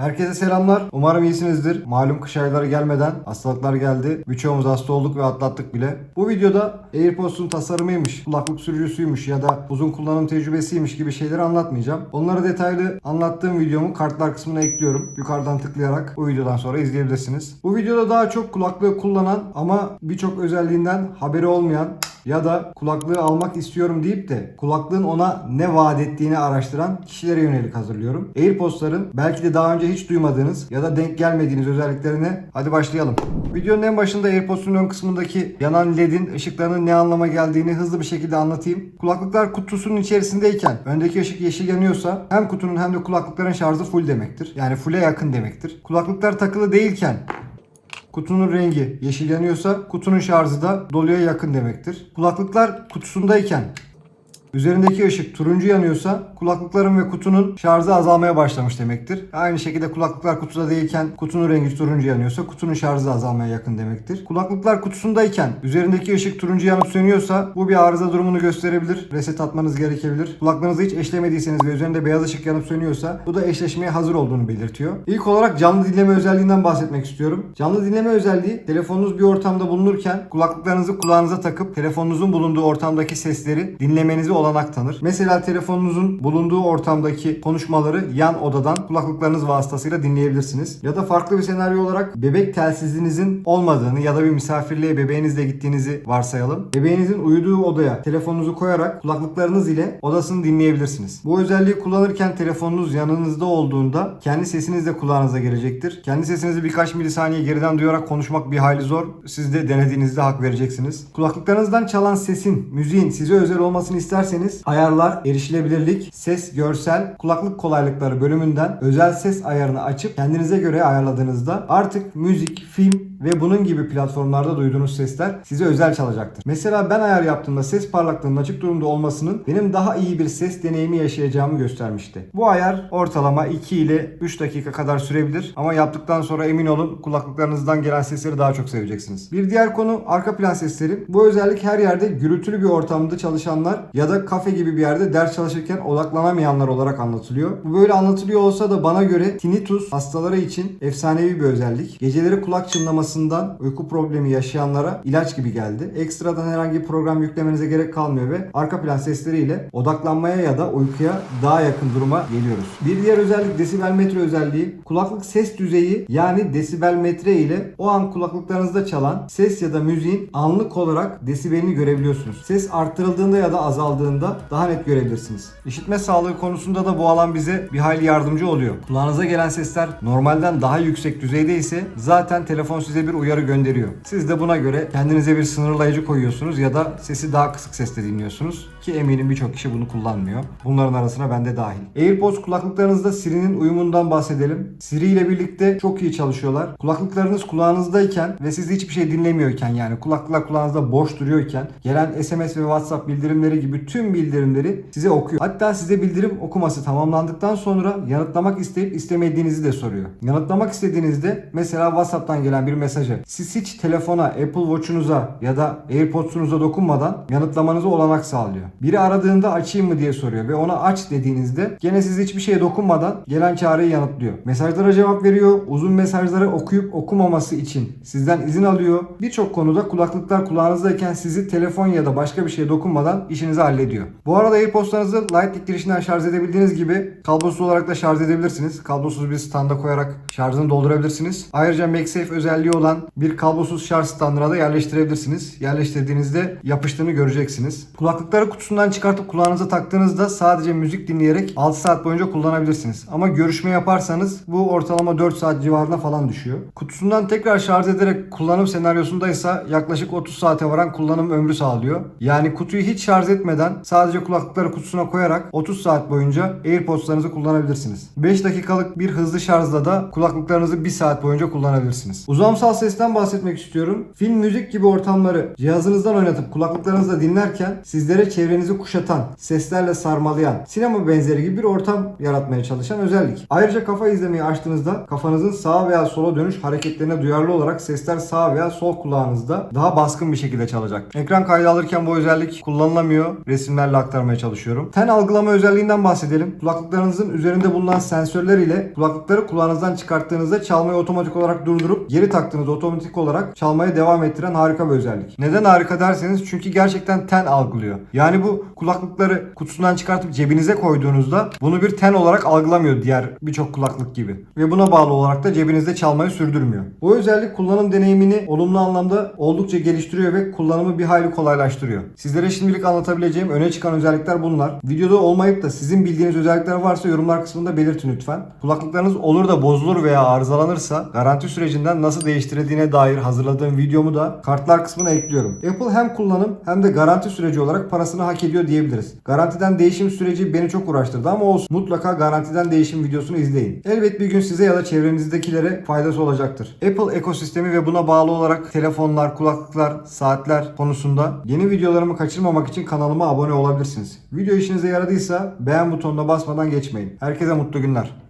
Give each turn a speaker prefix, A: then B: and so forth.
A: Herkese selamlar. Umarım iyisinizdir. Malum kış ayları gelmeden hastalıklar geldi. Birçoğumuz hasta olduk ve atlattık bile. Bu videoda AirPods'un tasarımıymış, kulaklık sürücüsüymüş ya da uzun kullanım tecrübesiymiş gibi şeyleri anlatmayacağım. Onları detaylı anlattığım videomu kartlar kısmına ekliyorum. Yukarıdan tıklayarak bu videodan sonra izleyebilirsiniz. Bu videoda daha çok kulaklığı kullanan ama birçok özelliğinden haberi olmayan ya da kulaklığı almak istiyorum deyip de kulaklığın ona ne vaat ettiğini araştıran kişilere yönelik hazırlıyorum. AirPods'ların belki de daha önce hiç duymadığınız ya da denk gelmediğiniz özelliklerine hadi başlayalım. Videonun en başında AirPods'un ön kısmındaki yanan ledin ışıklarının ne anlama geldiğini hızlı bir şekilde anlatayım. Kulaklıklar kutusunun içerisindeyken öndeki ışık yeşil yanıyorsa hem kutunun hem de kulaklıkların şarjı full demektir. Yani full'e yakın demektir. Kulaklıklar takılı değilken Kutunun rengi yeşil yanıyorsa kutunun şarjı da doluya yakın demektir. Kulaklıklar kutusundayken Üzerindeki ışık turuncu yanıyorsa kulaklıkların ve kutunun şarjı azalmaya başlamış demektir. Aynı şekilde kulaklıklar kutuda değilken kutunun rengi turuncu yanıyorsa kutunun şarjı azalmaya yakın demektir. Kulaklıklar kutusundayken üzerindeki ışık turuncu yanıp sönüyorsa bu bir arıza durumunu gösterebilir. Reset atmanız gerekebilir. Kulaklığınızı hiç eşlemediyseniz ve üzerinde beyaz ışık yanıp sönüyorsa bu da eşleşmeye hazır olduğunu belirtiyor. İlk olarak canlı dinleme özelliğinden bahsetmek istiyorum. Canlı dinleme özelliği telefonunuz bir ortamda bulunurken kulaklıklarınızı kulağınıza takıp telefonunuzun bulunduğu ortamdaki sesleri dinlemenizi olanak tanır. Mesela telefonunuzun bulunduğu ortamdaki konuşmaları yan odadan kulaklıklarınız vasıtasıyla dinleyebilirsiniz. Ya da farklı bir senaryo olarak bebek telsizinizin olmadığını ya da bir misafirliğe bebeğinizle gittiğinizi varsayalım. Bebeğinizin uyuduğu odaya telefonunuzu koyarak kulaklıklarınız ile odasını dinleyebilirsiniz. Bu özelliği kullanırken telefonunuz yanınızda olduğunda kendi sesiniz de kulağınıza gelecektir. Kendi sesinizi birkaç milisaniye geriden duyarak konuşmak bir hayli zor. Siz de denediğinizde hak vereceksiniz. Kulaklıklarınızdan çalan sesin, müziğin size özel olmasını isterseniz ayarlar, erişilebilirlik, ses, görsel, kulaklık kolaylıkları bölümünden özel ses ayarını açıp kendinize göre ayarladığınızda artık müzik, film ve bunun gibi platformlarda duyduğunuz sesler size özel çalacaktır. Mesela ben ayar yaptığımda ses parlaklığının açık durumda olmasının benim daha iyi bir ses deneyimi yaşayacağımı göstermişti. Bu ayar ortalama 2 ile 3 dakika kadar sürebilir ama yaptıktan sonra emin olun kulaklıklarınızdan gelen sesleri daha çok seveceksiniz. Bir diğer konu arka plan sesleri. Bu özellik her yerde gürültülü bir ortamda çalışanlar ya da kafe gibi bir yerde ders çalışırken odaklanamayanlar olarak anlatılıyor. Bu böyle anlatılıyor olsa da bana göre tinnitus hastaları için efsanevi bir özellik. Geceleri kulak çınlamasından uyku problemi yaşayanlara ilaç gibi geldi. Ekstradan herhangi bir program yüklemenize gerek kalmıyor ve arka plan sesleriyle odaklanmaya ya da uykuya daha yakın duruma geliyoruz. Bir diğer özellik desibel metre özelliği. Kulaklık ses düzeyi yani desibel metre ile o an kulaklıklarınızda çalan ses ya da müziğin anlık olarak desibelini görebiliyorsunuz. Ses arttırıldığında ya da azaldığında daha net görebilirsiniz. İşitme sağlığı konusunda da bu alan bize bir hayli yardımcı oluyor. Kulağınıza gelen sesler normalden daha yüksek düzeyde ise zaten telefon size bir uyarı gönderiyor. Siz de buna göre kendinize bir sınırlayıcı koyuyorsunuz ya da sesi daha kısık sesle dinliyorsunuz ki eminim birçok kişi bunu kullanmıyor. Bunların arasına ben de dahil. AirPods kulaklıklarınızda Siri'nin uyumundan bahsedelim. Siri ile birlikte çok iyi çalışıyorlar. Kulaklıklarınız kulağınızdayken ve siz hiçbir şey dinlemiyorken yani kulaklıklar kulağınızda boş duruyorken gelen SMS ve WhatsApp bildirimleri gibi tüm bildirimleri size okuyor. Hatta size bildirim okuması tamamlandıktan sonra yanıtlamak isteyip istemediğinizi de soruyor. Yanıtlamak istediğinizde mesela WhatsApp'tan gelen bir mesajı siz hiç telefona, Apple Watch'unuza ya da AirPods'unuza dokunmadan yanıtlamanızı olanak sağlıyor. Biri aradığında açayım mı diye soruyor ve ona aç dediğinizde gene siz hiçbir şeye dokunmadan gelen çağrıyı yanıtlıyor. Mesajlara cevap veriyor. Uzun mesajları okuyup okumaması için sizden izin alıyor. Birçok konuda kulaklıklar kulağınızdayken sizi telefon ya da başka bir şeye dokunmadan işinizi hallediyor. Bu arada AirPods'larınızı Lightning girişinden şarj edebildiğiniz gibi kablosuz olarak da şarj edebilirsiniz. Kablosuz bir standa koyarak şarjını doldurabilirsiniz. Ayrıca MagSafe özelliği olan bir kablosuz şarj standına da yerleştirebilirsiniz. Yerleştirdiğinizde yapıştığını göreceksiniz. Kulaklıkları kutusundan çıkartıp kulağınıza taktığınızda sadece müzik dinleyerek 6 saat boyunca kullanabilirsiniz. Ama görüşme yaparsanız bu ortalama 4 saat civarına falan düşüyor. Kutusundan tekrar şarj ederek kullanım senaryosundaysa yaklaşık 30 saate varan kullanım ömrü sağlıyor. Yani kutuyu hiç şarj etmeden sadece kulaklıkları kutusuna koyarak 30 saat boyunca AirPods'larınızı kullanabilirsiniz. 5 dakikalık bir hızlı şarjla da kulaklıklarınızı 1 saat boyunca kullanabilirsiniz. Uzamsal sesten bahsetmek istiyorum. Film, müzik gibi ortamları cihazınızdan oynatıp kulaklıklarınızla dinlerken sizlere çevre çevrenizi kuşatan, seslerle sarmalayan, sinema benzeri gibi bir ortam yaratmaya çalışan özellik. Ayrıca kafa izlemeyi açtığınızda kafanızın sağa veya sola dönüş hareketlerine duyarlı olarak sesler sağ veya sol kulağınızda daha baskın bir şekilde çalacak. Ekran kaydı alırken bu özellik kullanılamıyor. Resimlerle aktarmaya çalışıyorum. Ten algılama özelliğinden bahsedelim. Kulaklıklarınızın üzerinde bulunan sensörler ile kulaklıkları kulağınızdan çıkarttığınızda çalmayı otomatik olarak durdurup geri taktığınızda otomatik olarak çalmaya devam ettiren harika bir özellik. Neden harika derseniz çünkü gerçekten ten algılıyor. Bu kulaklıkları kutusundan çıkartıp cebinize koyduğunuzda bunu bir ten olarak algılamıyor diğer birçok kulaklık gibi. Ve buna bağlı olarak da cebinizde çalmayı sürdürmüyor. Bu özellik kullanım deneyimini olumlu anlamda oldukça geliştiriyor ve kullanımı bir hayli kolaylaştırıyor. Sizlere şimdilik anlatabileceğim öne çıkan özellikler bunlar. Videoda olmayıp da sizin bildiğiniz özellikler varsa yorumlar kısmında belirtin lütfen. Kulaklıklarınız olur da bozulur veya arızalanırsa garanti sürecinden nasıl değiştirildiğine dair hazırladığım videomu da kartlar kısmına ekliyorum. Apple hem kullanım hem de garanti süreci olarak parasını hak ediyor diyebiliriz. Garantiden değişim süreci beni çok uğraştırdı ama olsun. Mutlaka garantiden değişim videosunu izleyin. Elbet bir gün size ya da çevrenizdekilere faydası olacaktır. Apple ekosistemi ve buna bağlı olarak telefonlar, kulaklıklar, saatler konusunda yeni videolarımı kaçırmamak için kanalıma abone olabilirsiniz. Video işinize yaradıysa beğen butonuna basmadan geçmeyin. Herkese mutlu günler.